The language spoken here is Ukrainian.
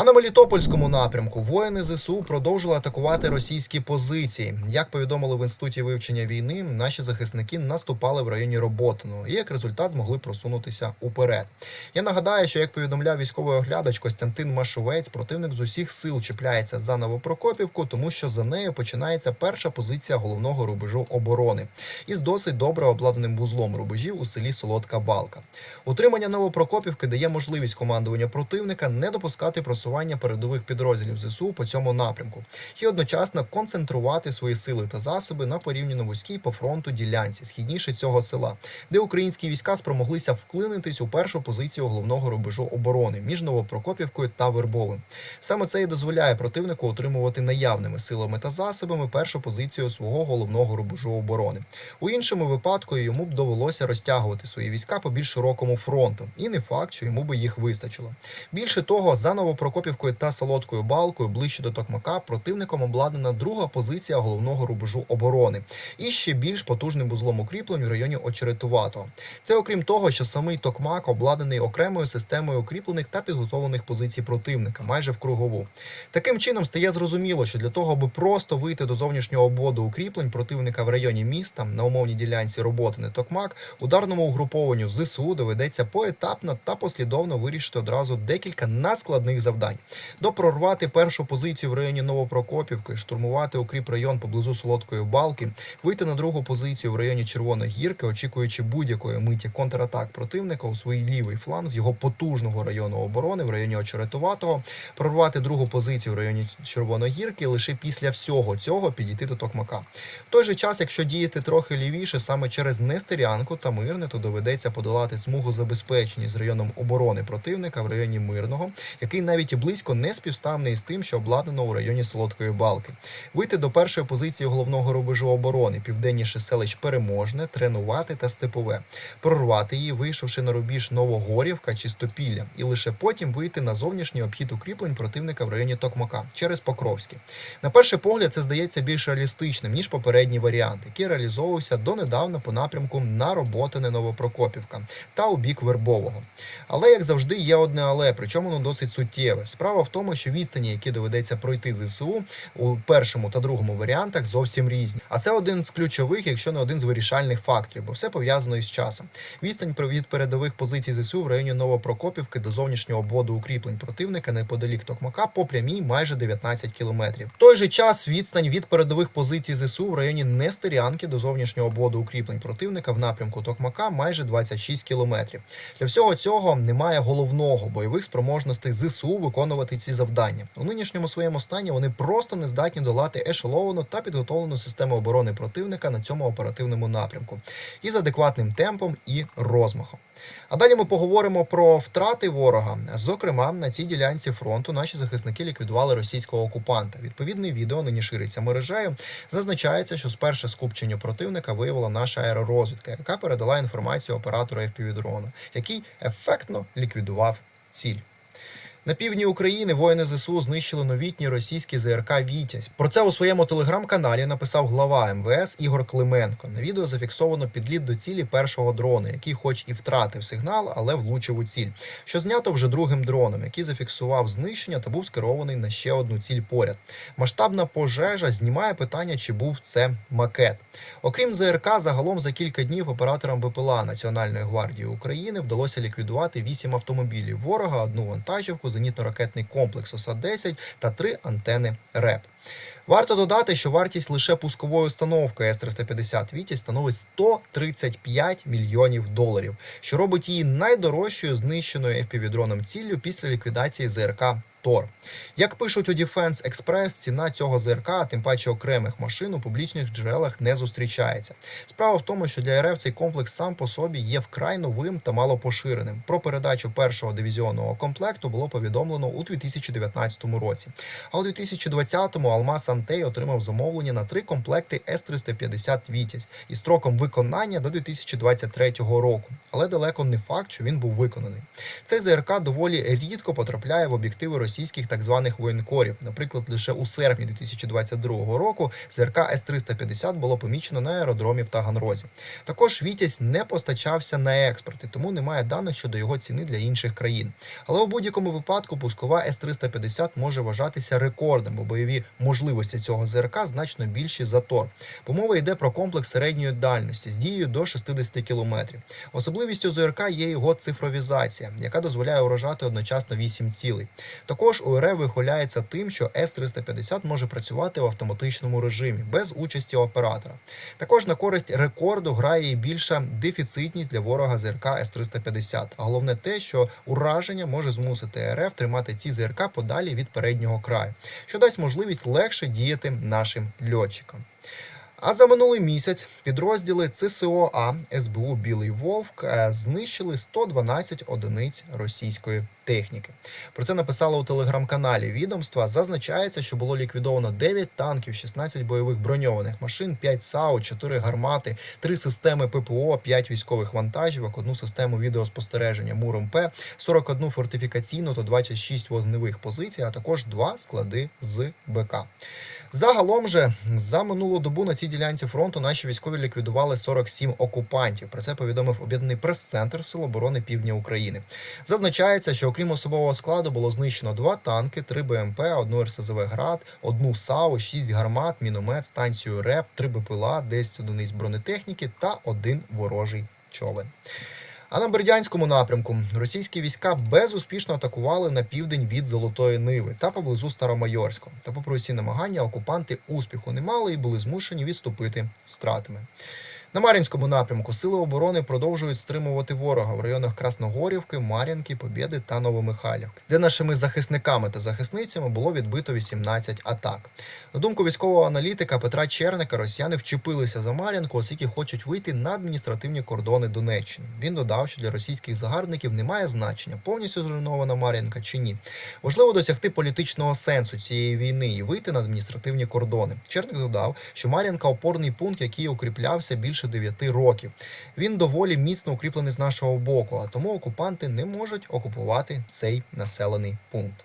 А на Мелітопольському напрямку воїни ЗСУ продовжили атакувати російські позиції. Як повідомили в інституті вивчення війни, наші захисники наступали в районі Роботиного і як результат змогли просунутися уперед. Я нагадаю, що як повідомляв військовий оглядач Костянтин Машовець, противник з усіх сил чіпляється за Новопрокопівку, тому що за нею починається перша позиція головного рубежу оборони із досить добре обладнаним вузлом рубежів у селі Солодка Балка. Утримання Новопрокопівки дає можливість командування противника не допускати просування передових підрозділів ЗСУ по цьому напрямку і одночасно концентрувати свої сили та засоби на порівняно вузькій по фронту ділянці східніше цього села, де українські війська спромоглися вклинитись у першу позицію головного рубежу оборони між Новопрокопівкою та Вербовим. Саме це і дозволяє противнику отримувати наявними силами та засобами першу позицію свого головного рубежу оборони. У іншому випадку йому б довелося розтягувати свої війська по більш широкому фронту, і не факт, що йому би їх вистачило. Більше того, за Новопрокопівкою та Солодкою Балкою ближче до Токмака противником обладнана друга позиція головного рубежу оборони і ще більш потужним вузлом укріплень в районі Очеретуватого. Це окрім того, що самий Токмак обладнаний окремою системою укріплених та підготовлених позицій противника, майже в кругову. Таким чином стає зрозуміло, що для того, аби просто вийти до зовнішнього обводу укріплень противника в районі міста на умовній ділянці роботи не Токмак, ударному угрупованню ЗСУ доведеться поетапно та послідовно вирішити одразу декілька надскладних завдань: допрорвати першу позицію в районі Новопрокопівки, штурмувати укріп район поблизу Солодкої Балки, вийти на другу позицію в районі Червоної гірки, очікуючи будь-якої миті контратак противника у свій лівий фланг з його потужного району оборони в районі Очеретуватого, прорвати другу позицію в районі Червоної гірки, лише після всього цього підійти до Токмака. В той же час, якщо діяти трохи лівіше, саме через Нестерянку та Мирне, то доведеться подолати смугу забезпечення з районом оборони противника в районі Мирного, який навіть і близько не співставний з тим, що обладнано у районі Солодкої Балки. Вийти до першої позиції головного рубежу оборони, південніше селищ Переможне, тренувати та степове, прорвати її, вийшовши на рубіж Новогорівка чи Стопілля, і лише потім вийти на зовнішній обхід укріплень противника в районі Токмака через Покровське. На перший погляд, це здається більш реалістичним ніж попередній варіант, який реалізовувався донедавна по напрямку на роботине Новопрокопівка та у бік Вербового. Але як завжди, є одне але, причому воно досить суттєве. Справа в тому, що відстані, які доведеться пройти ЗСУ у першому та другому варіантах, зовсім різні. А це один з ключових, якщо не один з вирішальних факторів, бо все пов'язано із часом. Відстань від передових позицій ЗСУ в районі Новопрокопівки до зовнішнього обводу укріплень противника неподалік Токмака по прямій майже 19 кілометрів. В той же час відстань від передових позицій ЗСУ в районі Нестерянки до зовнішнього обводу укріплень противника в напрямку Токмака майже 26 кілометрів. Для всього цього немає головного бойових спроможностей ЗСУ виконувати ці завдання. У нинішньому своєму стані вони просто не здатні долати ешеловану та підготовлену систему оборони противника на цьому оперативному напрямку із адекватним темпом і розмахом. А далі ми поговоримо про втрати ворога. Зокрема, на цій ділянці фронту наші захисники ліквідували російського окупанта. Відповідне відео нині шириться мережею. Зазначається, що сперше скупчення противника виявила наша аеророзвідка, яка передала інформацію оператору FPV-дрона, який ефектно ліквідував ціль. На півдні України воїни ЗСУ знищили новітній російський ЗРК Вітязь. Про це у своєму телеграм-каналі написав глава МВС Ігор Клименко. На відео зафіксовано підліт до цілі першого дрона, який, хоч і втратив сигнал, але влучив у ціль. Що знято вже другим дроном, який зафіксував знищення та був скерований на ще одну ціль поряд. Масштабна пожежа знімає питання, чи був це макет. Окрім ЗРК, загалом за кілька днів операторам БПЛА Національної гвардії України вдалося ліквідувати вісім автомобілів ворога, одну вантажівку, зенітно-ракетний комплекс ОСА-10 та три антени РЕП. Варто додати, що вартість лише пускової установки С-350 Вітязь становить 135 мільйонів доларів, що робить її найдорожчою знищеною FPV-дроном ціллю після ліквідації ЗРК Тор. Як пишуть у Defense Express, ціна цього ЗРК, а тим паче окремих машин у публічних джерелах не зустрічається. Справа в тому, що для РФ цей комплекс сам по собі є вкрай новим та малопоширеним. Про передачу першого дивізіонного комплекту було повідомлено у 2019 році. А у 2020-му Алмаз Антей отримав замовлення на три комплекти С-350 Вітязь із строком виконання до 2023 року. Але далеко не факт, що він був виконаний. Цей ЗРК доволі рідко потрапляє в об'єктиви російських так званих воєнкорів. Наприклад, лише у серпні 2022 року ЗРК С-350 було помічено на аеродромі в Таганрозі. Також Вітязь не постачався на експорт, і тому немає даних щодо його ціни для інших країн. Але у будь-якому випадку пускова С-350 може вважатися рекордом, бо бойові можливості цього ЗРК значно більші за ТОР. Бо мова йде про комплекс середньої дальності з дією до 60 кілометрів. Особливістю ЗРК є його цифровізація, яка дозволяє уражати одночасно 8 цілей. Також УРФ вихваляється тим, що С-350 може працювати в автоматичному режимі без участі оператора. Також на користь рекорду грає і більша дефіцитність для ворога ЗРК С-350. А головне те, що ураження може змусити РФ тримати ці ЗРК подалі від переднього краю, що дасть можливість легше діяти нашим льотчикам. А за минулий місяць підрозділи ЦСО А СБУ Білий Вовк е, знищили 112 одиниць російської техніки. Про це написало у телеграм-каналі відомства. Зазначається, що було ліквідовано 9 танків, 16 бойових броньованих машин, 5 САУ, 4 гармати, 3 системи ППО, 5 військових вантажівок, одну систему відеоспостереження МУРМП, 41 фортифікаційну та 26 вогневих позицій, а також 2 склади з БК. Загалом же за минулу добу на цій ділянці фронту наші військові ліквідували 47 окупантів. Про це повідомив об'єднаний прес-центр Сил оборони Півдня України. Зазначається, що окрім особового складу було знищено два танки, три БМП, одну РСЗВ град, одну САУ, шість гармат, міномет, станцію РЕП, три БПЛА, 10 одиниць бронетехніки та один ворожий човен. А на Бердянському напрямку російські війська безуспішно атакували на південь від Золотої Ниви та поблизу Старомайорського. Та, попри усі намагання, окупанти успіху не мали і були змушені відступити з втратами. На Мар'їнському напрямку сили оборони продовжують стримувати ворога в районах Красногорівки, Мар'їнки, Побєди та Новомихайлівки, де нашими захисниками та захисницями було відбито 18 атак. На думку військового аналітика Петра Черника, росіяни вчепилися за Мар'їнку, оскільки хочуть вийти на адміністративні кордони Донеччини. Він додав, що для російських загарбників немає значення, повністю зруйнована Мар'їнка чи ні. Важливо досягти політичного сенсу цієї війни і вийти на адміністративні кордони. Черник додав, що Мар'їнка опорний пункт, який укріплявся більше 9 років. Він доволі міцно укріплений з нашого боку, а тому окупанти не можуть окупувати цей населений пункт.